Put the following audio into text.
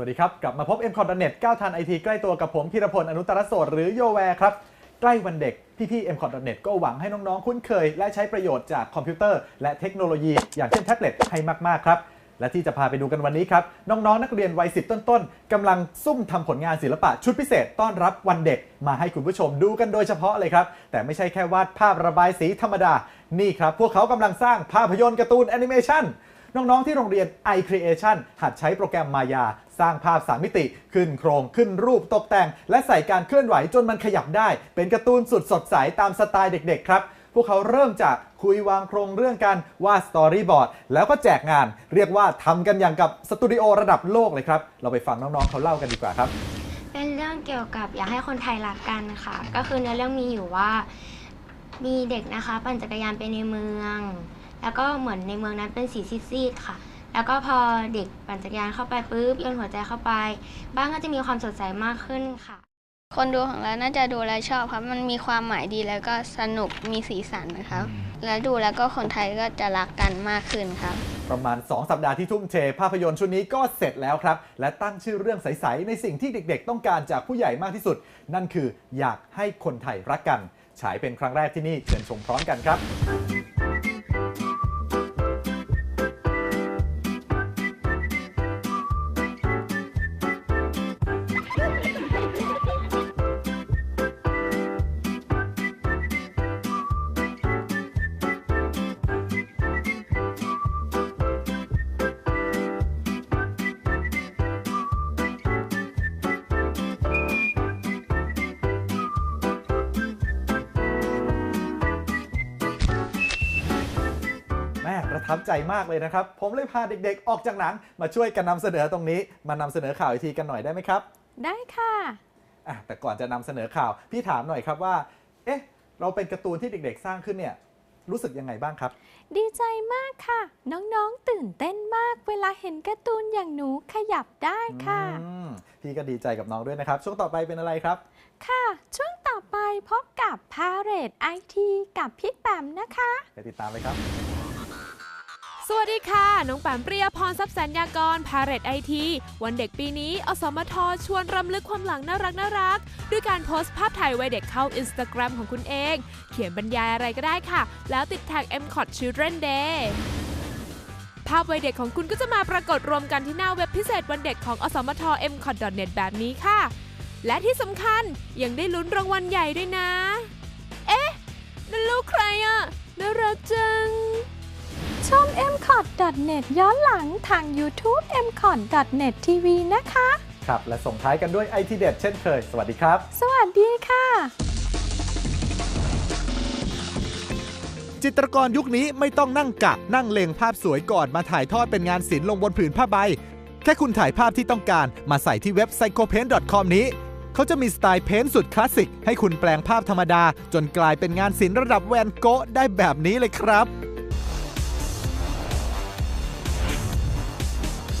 วัสดีครับ กลับมาพบ m c o t n e t ก้าวทันไอทีใกล้ตัวกับผมพีรพลอนุตตรโสดหรือโยแวร์ครับ ใกล้วันเด็ก พี่ๆ m c o t n e t ก็หวังให้น้องๆ คุ้นเคย และใช้ประโยชน์จากคอมพิวเตอร์และเทคโนโลยี อย่างเช่นแท็บเล็ตให้มากๆครับ และที่จะพาไปดูกันวันนี้ครับ น้องๆ นักเรียนวัยสิบต้นๆกำลังซุ่มทำผลงานศิลปะชุดพิเศษต้อนรับวันเด็ก มาให้คุณผู้ชมดูกันโดยเฉพาะเลยครับแต่ไม่ใช่แค่วาดภาพระบายสีธรรมดานี่ครับพวกเขากำลังสร้างภาพยนตร์การ์ตูนแอนิเมชัน น้องๆที่โรงเรียน iCreation หัดใช้โปรแกรมมายา สร้างภาพ3มิติ ขึ้นโครงขึ้นรูปตกแต่ง และใส่การเคลื่อนไหวจนมันขยับได้ เป็นการ์ตูนสุดสดใสตามสไตล์เด็ก ๆ ครับพวกเขาเริ่มจากคุยวางโครงเรื่องกันวาดสตอรี่บอร์ดแล้วก็แจกงาน เรียกว่าทำกันอย่างกับสตูดิโอระดับโลกเลยครับ เราไปฟังน้องๆเขาเล่ากันดีกว่าครับ เป็นเรื่องเกี่ยวกับอยากให้คนไทยรักกันค่ะ ก็คือเนื้อเรื่องมีอยู่ว่า มีเด็กนะคะ ปั่นจักรยานไปในเมือง แล้วก็เหมือนในเมืองนั้นเป็นสีซีดๆค่ะ แล้วก็พอเด็กปั่นจักรยานเข้าไปปุ๊บโยนหัวใจเข้าไป บ้านก็จะมีความสดใสมากขึ้นค่ะ คนดูของเราน่าจะดูแลวชอบครับมันมีความหมายดีแล้วก็สนุกมีสีสันนะครับ แล้วดูแล้วก็คนไทยก็จะรักกันมากขึ้นครับ ประมาณ 2 สัปดาห์ที่ทุ่มเท ภาพยนตร์ชุดนี้ก็เสร็จแล้วครับ และตั้งชื่อเรื่องใส ๆ ในสิ่งที่เด็ก ๆ ต้องการจากผู้ใหญ่มากที่สุด นั่นคืออยากให้คนไทยรักกัน ฉายเป็นครั้งแรกที่นี่เชิญชมพร้อมกันครับ แม่ประทับใจมากเลยนะครับ ผมเลยพาเด็กๆ ออกจากหนัง มาช่วยกันนำเสนอตรงนี้ มานำเสนอข่าวอีกทีกันหน่อยได้ไหมครับ ได้ค่ะอะแต่ก่อนจะนำเสนอข่าว พี่ถามหน่อยครับว่า เอ๊ะ เราเป็นการ์ตูนที่เด็ก ๆ สร้างขึ้นเนี่ยรู้สึกยังไงบ้างครับ ดีใจมากค่ะ น้องๆ ตื่นเต้นมากเวลาเห็นการ์ตูนอย่างหนูขยับได้ค่ะอืมพี่ก็ดีใจกับน้องด้วยนะครับ ช่วงต่อไปเป็นอะไรครับ ค่ะ ช่วงต่อไปพบกับพาเรตไอทีกับพี่แปมนะคะ ไปติดตามเลยครับ สวัสดีค่ะ น้องแปมเปรียพรทรัพย์สัญญากร พาเรตไอที วันเด็กปีนี้ อสมทชวนรำลึกความหลังน่ารักน่ารัก ด้วยการโพสต์ภาพถ่ายวัยเด็กเข้า Instagram ของคุณเอง เขียนบรรยายอะไรก็ได้ค่ะ แล้วติดแท็ก m c o t Children Day ภาพวัยเด็กของคุณก็จะมาปรากฏรวมกันที่หน้าเว็บพิเศษวันเด็กของอสมท m c o t n e t แบบนี้ค่ะ และที่สำคัญยังได้ลุ้นรางวัลใหญ่ด้วยนะ เอ๊ะนั่นลูกใครอะน่ารักจัง ชม m c o t n e t ย้อนหลังทาง YouTube m c o t n e t TV นะคะ ครับ และส่งท้ายกันด้วยไอทีเด็ดเช่นเคย สวัสดีครับ สวัสดีค่ะ จิตรกรยุคนี้ไม่ต้องนั่งกะ นั่งเล็งภาพสวยก่อนมาถ่ายทอดเป็นงานศิลป์ลงบนผืนผ้าใบ แค่คุณถ่ายภาพที่ต้องการมาใส่ที่เว็บ psychopaint.com นี้เขาจะมีสไตล์เพ้นท์สุดคลาสสิกให้คุณแปลงภาพธรรมดา จนกลายเป็นงานศิลป์ระดับแวนโกะได้แบบนี้เลยครับ